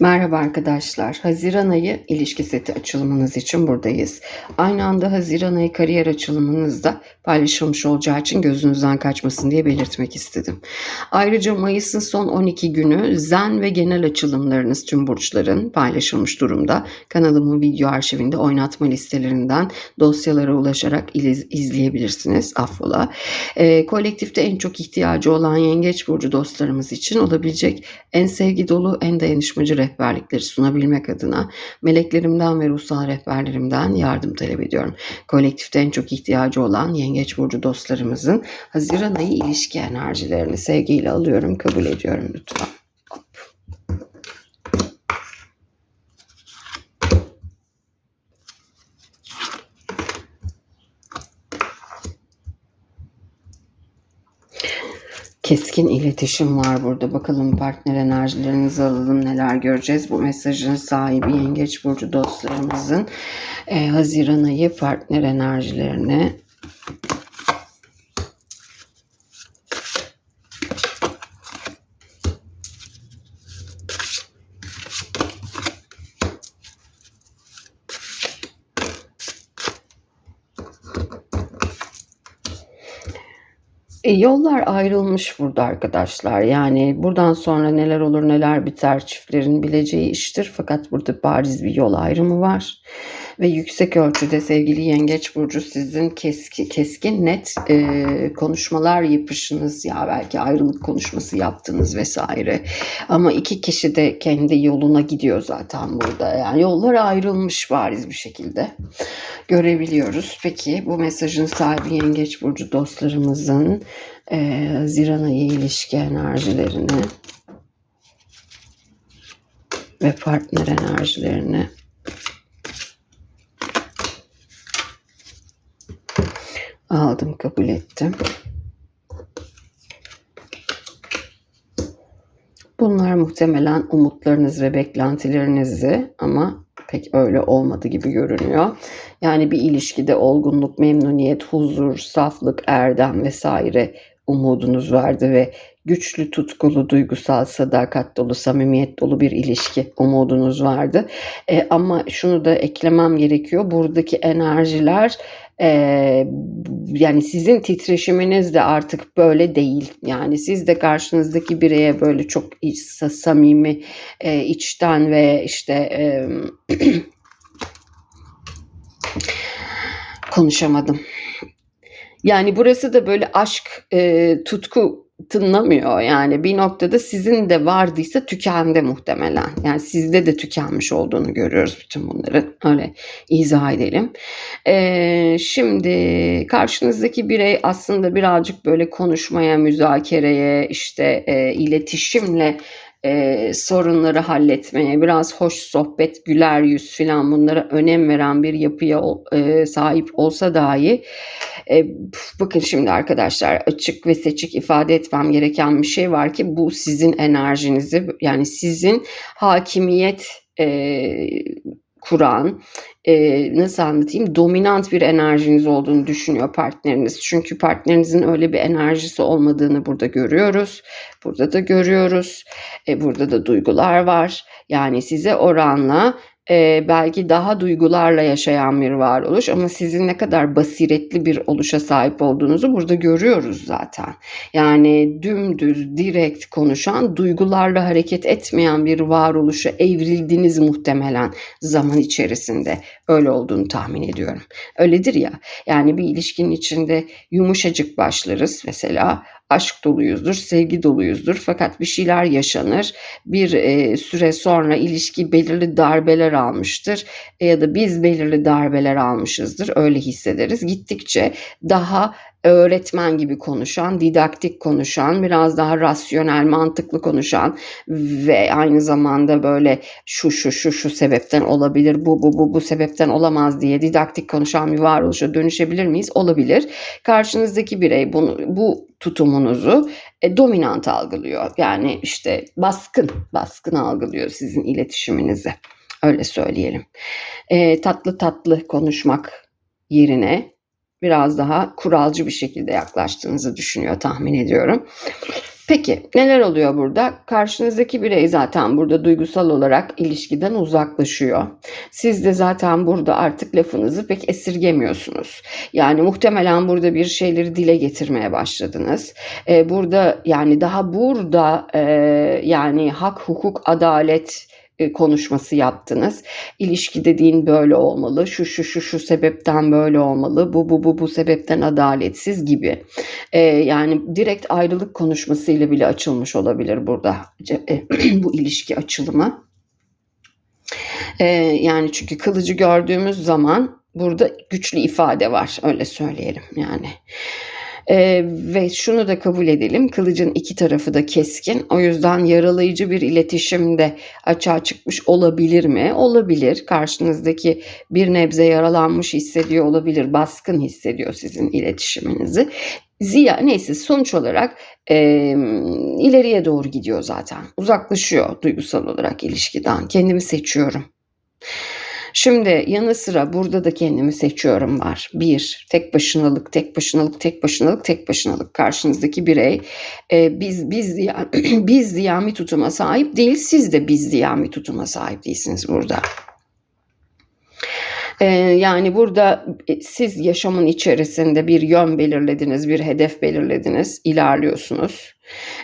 Merhaba arkadaşlar. Haziran ayı ilişki seti açılımınız için buradayız. Aynı anda Haziran ayı kariyer açılımınızda paylaşılmış olacağı için gözünüzden kaçmasın diye belirtmek istedim. Ayrıca Mayıs'ın son 12 günü zen ve genel açılımlarınız tüm burçların paylaşılmış durumda. Kanalımın video arşivinde oynatma listelerinden dosyalara ulaşarak iz- izleyebilirsiniz. Affola. Ee, kolektifte en çok ihtiyacı olan yengeç burcu dostlarımız için olabilecek en sevgi dolu, en dayanışmacı rehberlikleri sunabilmek adına meleklerimden ve ruhsal rehberlerimden yardım talep ediyorum. Kolektifte en çok ihtiyacı olan Yengeç Burcu dostlarımızın Haziran ayı ilişki enerjilerini sevgiyle alıyorum, kabul ediyorum lütfen. Keskin iletişim var burada. Bakalım partner enerjilerinizi alalım neler göreceğiz. Bu mesajın sahibi Yengeç Burcu dostlarımızın e, Haziran ayı partner enerjilerini E, yollar ayrılmış burada arkadaşlar. Yani buradan sonra neler olur neler biter çiftlerin bileceği iştir. Fakat burada bariz bir yol ayrımı var. Ve yüksek ölçüde sevgili Yengeç Burcu sizin keskin, keskin net e, konuşmalar yapışınız ya belki ayrılık konuşması yaptınız vesaire. Ama iki kişi de kendi yoluna gidiyor zaten burada. Yani yollar ayrılmış bariz bir şekilde görebiliyoruz. Peki bu mesajın sahibi Yengeç Burcu dostlarımızın e, Haziran ayı ilişki enerjilerini ve partner enerjilerini aldım, kabul ettim. Bunlar muhtemelen umutlarınız ve beklentilerinizi ama pek öyle olmadı gibi görünüyor. Yani bir ilişkide olgunluk, memnuniyet, huzur, saflık, erdem vesaire umudunuz vardı ve güçlü, tutkulu, duygusal, sadakat dolu, samimiyet dolu bir ilişki umudunuz vardı. E, ama şunu da eklemem gerekiyor. Buradaki enerjiler e, yani sizin titreşiminiz de artık böyle değil. Yani siz de karşınızdaki bireye böyle çok iç, samimi, e, içten ve işte e, konuşamadım. Yani burası da böyle aşk, e, tutku tınlamıyor. Yani bir noktada sizin de vardıysa tükendi muhtemelen. Yani sizde de tükenmiş olduğunu görüyoruz bütün bunları. Öyle izah edelim. Ee, şimdi karşınızdaki birey aslında birazcık böyle konuşmaya, müzakereye, işte e, iletişimle e, sorunları halletmeye, biraz hoş sohbet, güler yüz filan bunlara önem veren bir yapıya e, sahip olsa dahi e, bakın şimdi arkadaşlar açık ve seçik ifade etmem gereken bir şey var ki bu sizin enerjinizi yani sizin hakimiyet e, kuran, e, nasıl anlatayım, dominant bir enerjiniz olduğunu düşünüyor partneriniz. Çünkü partnerinizin öyle bir enerjisi olmadığını burada görüyoruz. Burada da görüyoruz. E, burada da duygular var. Yani size oranla e, belki daha duygularla yaşayan bir varoluş ama sizin ne kadar basiretli bir oluşa sahip olduğunuzu burada görüyoruz zaten. Yani dümdüz, direkt konuşan, duygularla hareket etmeyen bir varoluşa evrildiniz muhtemelen zaman içerisinde. Öyle olduğunu tahmin ediyorum. Öyledir ya. Yani bir ilişkinin içinde yumuşacık başlarız mesela aşk doluyuzdur, sevgi doluyuzdur. Fakat bir şeyler yaşanır. Bir e, süre sonra ilişki belirli darbeler almıştır e, ya da biz belirli darbeler almışızdır. Öyle hissederiz. Gittikçe daha öğretmen gibi konuşan, didaktik konuşan, biraz daha rasyonel, mantıklı konuşan ve aynı zamanda böyle şu şu şu şu sebepten olabilir, bu bu bu bu sebepten olamaz diye didaktik konuşan bir varoluşa dönüşebilir miyiz? Olabilir. Karşınızdaki birey bunu bu tutumunuzu e, dominant algılıyor. Yani işte baskın, baskın algılıyor sizin iletişiminizi. Öyle söyleyelim. E, tatlı tatlı konuşmak yerine biraz daha kuralcı bir şekilde yaklaştığınızı düşünüyor tahmin ediyorum. Peki neler oluyor burada? Karşınızdaki birey zaten burada duygusal olarak ilişkiden uzaklaşıyor. Siz de zaten burada artık lafınızı pek esirgemiyorsunuz. Yani muhtemelen burada bir şeyleri dile getirmeye başladınız. Ee, burada yani daha burada e, yani hak, hukuk, adalet konuşması yaptınız. İlişki dediğin böyle olmalı. Şu şu şu şu sebepten böyle olmalı. Bu bu bu bu sebepten adaletsiz gibi. E, yani direkt ayrılık konuşmasıyla bile açılmış olabilir burada e, bu ilişki açılımı. E, yani çünkü kılıcı gördüğümüz zaman burada güçlü ifade var. Öyle söyleyelim yani. Ee, ve şunu da kabul edelim kılıcın iki tarafı da keskin o yüzden yaralayıcı bir iletişim de açığa çıkmış olabilir mi? Olabilir karşınızdaki bir nebze yaralanmış hissediyor olabilir baskın hissediyor sizin iletişiminizi. Ziya neyse sonuç olarak e, ileriye doğru gidiyor zaten uzaklaşıyor duygusal olarak ilişkiden kendimi seçiyorum. Şimdi yanı sıra burada da kendimi seçiyorum var. Bir, tek başınalık, tek başınalık, tek başınalık, tek başınalık. Karşınızdaki birey e, biz biz diyen, biz diyen bir tutuma sahip değil. Siz de biz diyen bir tutuma sahip değilsiniz burada. Ee, yani burada e, siz yaşamın içerisinde bir yön belirlediniz, bir hedef belirlediniz, ilerliyorsunuz.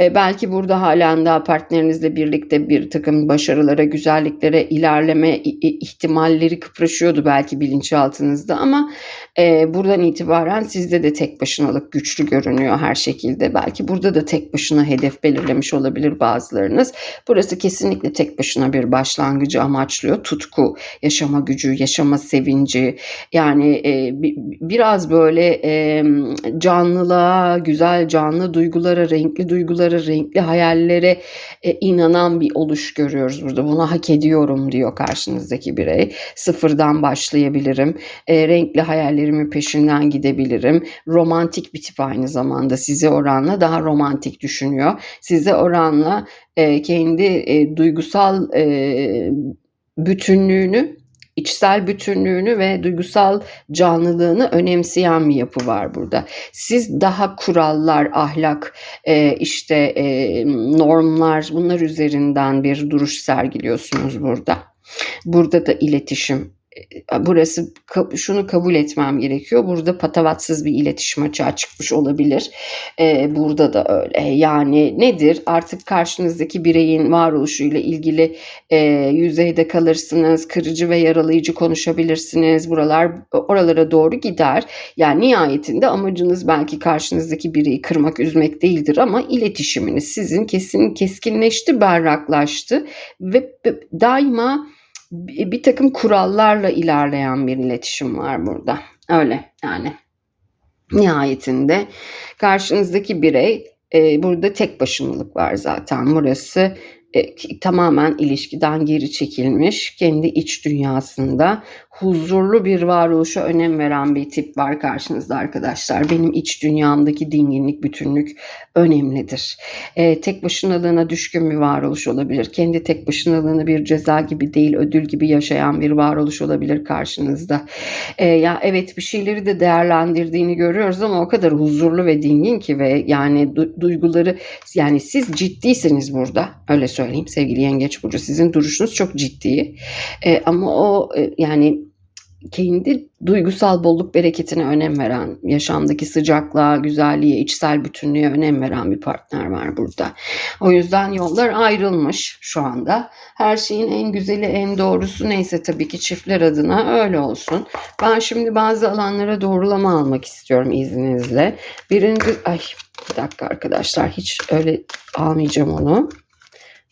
E, belki burada halen daha partnerinizle birlikte bir takım başarılara, güzelliklere ilerleme ihtimalleri kıpraşıyordu belki bilinçaltınızda ama e, buradan itibaren sizde de tek başınalık güçlü görünüyor her şekilde. Belki burada da tek başına hedef belirlemiş olabilir bazılarınız. Burası kesinlikle tek başına bir başlangıcı amaçlıyor. Tutku, yaşama gücü, yaşama sevinci yani e, biraz böyle e, canlılığa, güzel canlı duygulara, renkli duygulara, renkli hayallere e, inanan bir oluş görüyoruz burada. Bunu hak ediyorum diyor karşınızdaki birey. Sıfırdan başlayabilirim. E, renkli hayallerimin peşinden gidebilirim. Romantik bir tip aynı zamanda size oranla daha romantik düşünüyor. Size oranla e, kendi e, duygusal e, bütünlüğünü içsel bütünlüğünü ve duygusal canlılığını önemseyen bir yapı var burada. Siz daha kurallar, ahlak, e, işte e, normlar bunlar üzerinden bir duruş sergiliyorsunuz burada. Burada da iletişim burası şunu kabul etmem gerekiyor. Burada patavatsız bir iletişim açığa çıkmış olabilir. Ee, burada da öyle. Yani nedir? Artık karşınızdaki bireyin varoluşuyla ilgili e, yüzeyde kalırsınız. Kırıcı ve yaralayıcı konuşabilirsiniz. Buralar oralara doğru gider. Yani nihayetinde amacınız belki karşınızdaki bireyi kırmak, üzmek değildir ama iletişiminiz sizin kesin keskinleşti, berraklaştı ve daima bir takım kurallarla ilerleyen bir iletişim var burada. Öyle yani. Nihayetinde karşınızdaki birey e, burada tek başınalık var zaten. Burası e, tamamen ilişkiden geri çekilmiş, kendi iç dünyasında huzurlu bir varoluşa önem veren bir tip var karşınızda arkadaşlar. Benim iç dünyamdaki dinginlik, bütünlük önemlidir. E, tek başınalığına düşkün bir varoluş olabilir. Kendi tek başınalığını bir ceza gibi değil, ödül gibi yaşayan bir varoluş olabilir karşınızda. E, ya evet bir şeyleri de değerlendirdiğini görüyoruz ama o kadar huzurlu ve dingin ki ve yani du- duyguları yani siz ciddisiniz burada. Öyle söyleyeyim sevgili Yengeç Burcu. Sizin duruşunuz çok ciddi. E, ama o e, yani kendi duygusal bolluk bereketine önem veren, yaşamdaki sıcaklığa, güzelliğe, içsel bütünlüğe önem veren bir partner var burada. O yüzden yollar ayrılmış şu anda. Her şeyin en güzeli, en doğrusu neyse tabii ki çiftler adına öyle olsun. Ben şimdi bazı alanlara doğrulama almak istiyorum izninizle. Birinci, ay bir dakika arkadaşlar hiç öyle almayacağım onu.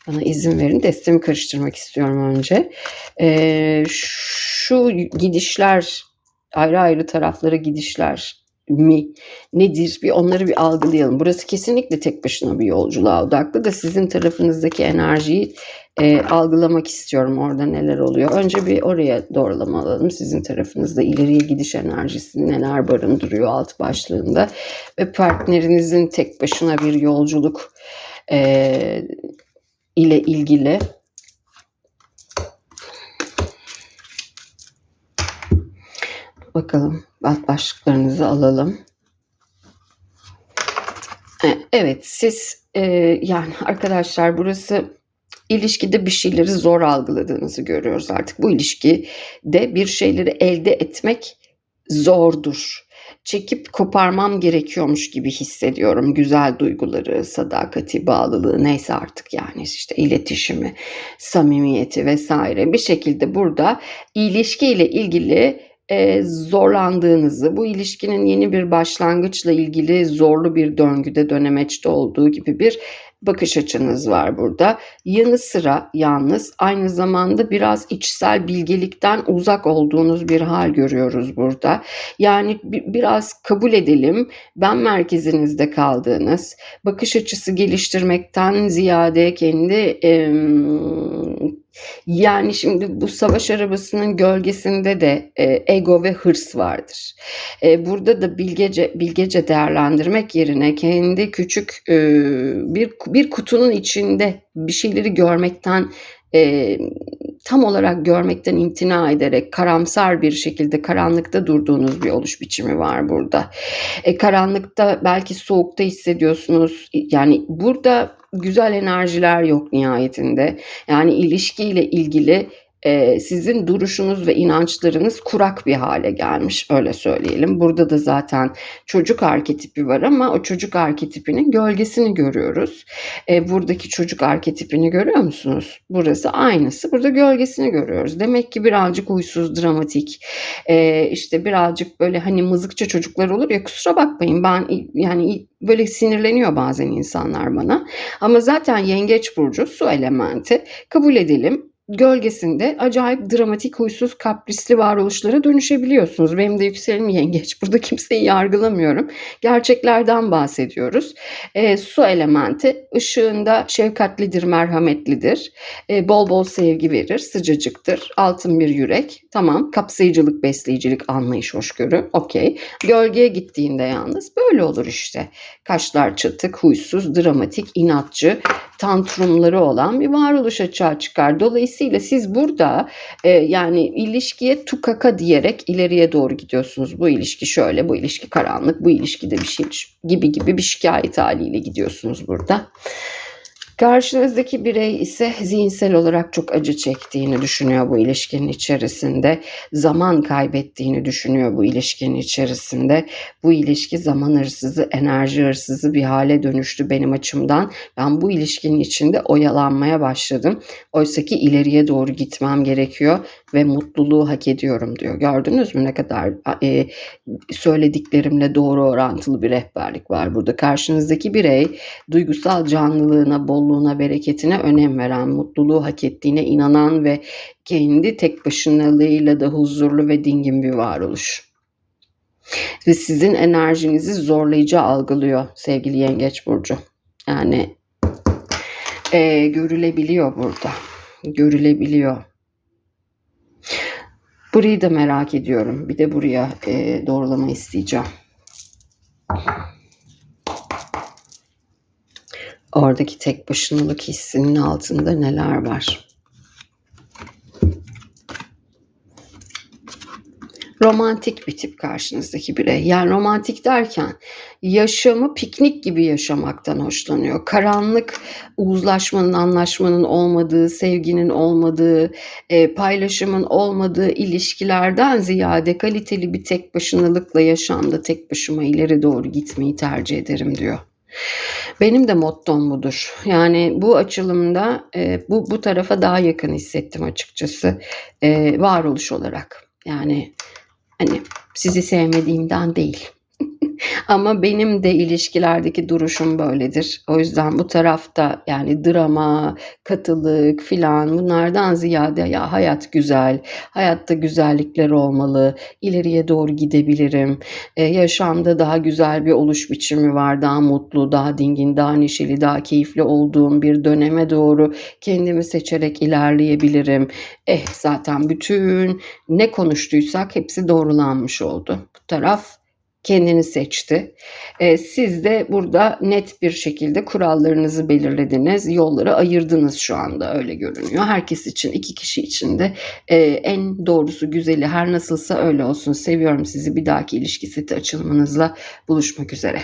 Bana izin verin. Destemi karıştırmak istiyorum önce. Ee, şu gidişler ayrı ayrı taraflara gidişler mi nedir bir onları bir algılayalım. Burası kesinlikle tek başına bir yolculuğa odaklı da sizin tarafınızdaki enerjiyi e, algılamak istiyorum orada neler oluyor. Önce bir oraya doğrulama alalım. Sizin tarafınızda ileriye gidiş enerjisi neler barındırıyor alt başlığında ve partnerinizin tek başına bir yolculuk e, ile ilgili bakalım alt başlıklarınızı alalım. Evet, siz, eee, yani, arkadaşlar burası ilişkide bir şeyleri zor algıladığınızı görüyoruz artık. Bu ilişkide bir şeyleri elde etmek zordur. Çekip koparmam gerekiyormuş gibi hissediyorum güzel duyguları, sadakati, bağlılığı neyse artık yani işte iletişimi, samimiyeti vesaire. Bir şekilde burada ilişkiyle ilgili eee, zorlandığınızı, bu ilişkinin yeni bir başlangıçla ilgili zorlu bir döngüde, dönemeçte olduğu gibi bir bakış açınız var burada. Yanı sıra yalnız aynı zamanda biraz içsel bilgelikten uzak olduğunuz bir hal görüyoruz burada. Yani bi- biraz kabul edelim ben merkezinizde kaldığınız, bakış açısı geliştirmekten ziyade kendi em, yani şimdi bu savaş arabasının gölgesinde de e, ego ve hırs vardır. E, burada da bilgece bilgece değerlendirmek yerine kendi küçük e, bir bir kutunun içinde bir şeyleri görmekten e, tam olarak görmekten imtina ederek karamsar bir şekilde karanlıkta durduğunuz bir oluş biçimi var burada. E, karanlıkta belki soğukta hissediyorsunuz. Yani burada güzel enerjiler yok nihayetinde. Yani ilişkiyle ilgili e, sizin duruşunuz ve inançlarınız kurak bir hale gelmiş öyle söyleyelim. Burada da zaten çocuk arketipi var ama o çocuk arketipinin gölgesini görüyoruz. E, buradaki çocuk arketipini görüyor musunuz? Burası aynısı. Burada gölgesini görüyoruz. Demek ki birazcık huysuz, dramatik, e, işte birazcık böyle hani mızıkça çocuklar olur ya kusura bakmayın ben yani böyle sinirleniyor bazen insanlar bana. Ama zaten yengeç burcu su elementi kabul edelim gölgesinde acayip dramatik, huysuz, kaprisli varoluşlara dönüşebiliyorsunuz. Benim de yükselenim yengeç. Burada kimseyi yargılamıyorum. Gerçeklerden bahsediyoruz. E, su elementi ışığında şefkatlidir, merhametlidir. E, bol bol sevgi verir, sıcacıktır. Altın bir yürek. Tamam. Kapsayıcılık, besleyicilik, anlayış, hoşgörü. Okey. Gölgeye gittiğinde yalnız böyle olur işte. Kaşlar çatık, huysuz, dramatik, inatçı, tantrumları olan bir varoluş açığa çıkar. Dolayısıyla siz burada e, yani ilişkiye tukaka diyerek ileriye doğru gidiyorsunuz. Bu ilişki şöyle, bu ilişki karanlık, bu ilişkide bir şey gibi gibi bir şikayet haliyle gidiyorsunuz burada. Karşınızdaki birey ise zihinsel olarak çok acı çektiğini düşünüyor bu ilişkinin içerisinde. Zaman kaybettiğini düşünüyor bu ilişkinin içerisinde. Bu ilişki zaman hırsızı, enerji hırsızı bir hale dönüştü benim açımdan. Ben bu ilişkinin içinde oyalanmaya başladım. Oysa ki ileriye doğru gitmem gerekiyor ve mutluluğu hak ediyorum diyor. Gördünüz mü ne kadar e, söylediklerimle doğru orantılı bir rehberlik var burada. Karşınızdaki birey duygusal canlılığına, bolluğuna, bereketine önem veren, mutluluğu hak ettiğine inanan ve kendi tek başınalığıyla da huzurlu ve dingin bir varoluş. Ve sizin enerjinizi zorlayıcı algılıyor sevgili Yengeç Burcu. Yani e, görülebiliyor burada. Görülebiliyor. Burayı da merak ediyorum. Bir de buraya e, doğrulama isteyeceğim. Oradaki tek başınalık hissinin altında neler var? Romantik bir tip karşınızdaki birey. Yani romantik derken yaşamı piknik gibi yaşamaktan hoşlanıyor. Karanlık uzlaşmanın, anlaşmanın olmadığı, sevginin olmadığı, e, paylaşımın olmadığı ilişkilerden ziyade kaliteli bir tek başınalıkla yaşamda tek başıma ileri doğru gitmeyi tercih ederim diyor. Benim de mottom budur. Yani bu açılımda e, bu bu tarafa daha yakın hissettim açıkçası e, varoluş olarak. Yani Hani sizi sevmediğimden değil. Ama benim de ilişkilerdeki duruşum böyledir. O yüzden bu tarafta yani drama, katılık filan bunlardan ziyade ya hayat güzel, hayatta güzellikler olmalı, ileriye doğru gidebilirim, ee, yaşamda daha güzel bir oluş biçimi var, daha mutlu, daha dingin, daha neşeli, daha keyifli olduğum bir döneme doğru kendimi seçerek ilerleyebilirim. Eh zaten bütün ne konuştuysak hepsi doğrulanmış oldu. Bu taraf kendini seçti. E, siz de burada net bir şekilde kurallarınızı belirlediniz, yolları ayırdınız şu anda öyle görünüyor. Herkes için, iki kişi için de e, en doğrusu, güzeli her nasılsa öyle olsun. Seviyorum sizi. Bir dahaki ilişki seti açılımınızla buluşmak üzere.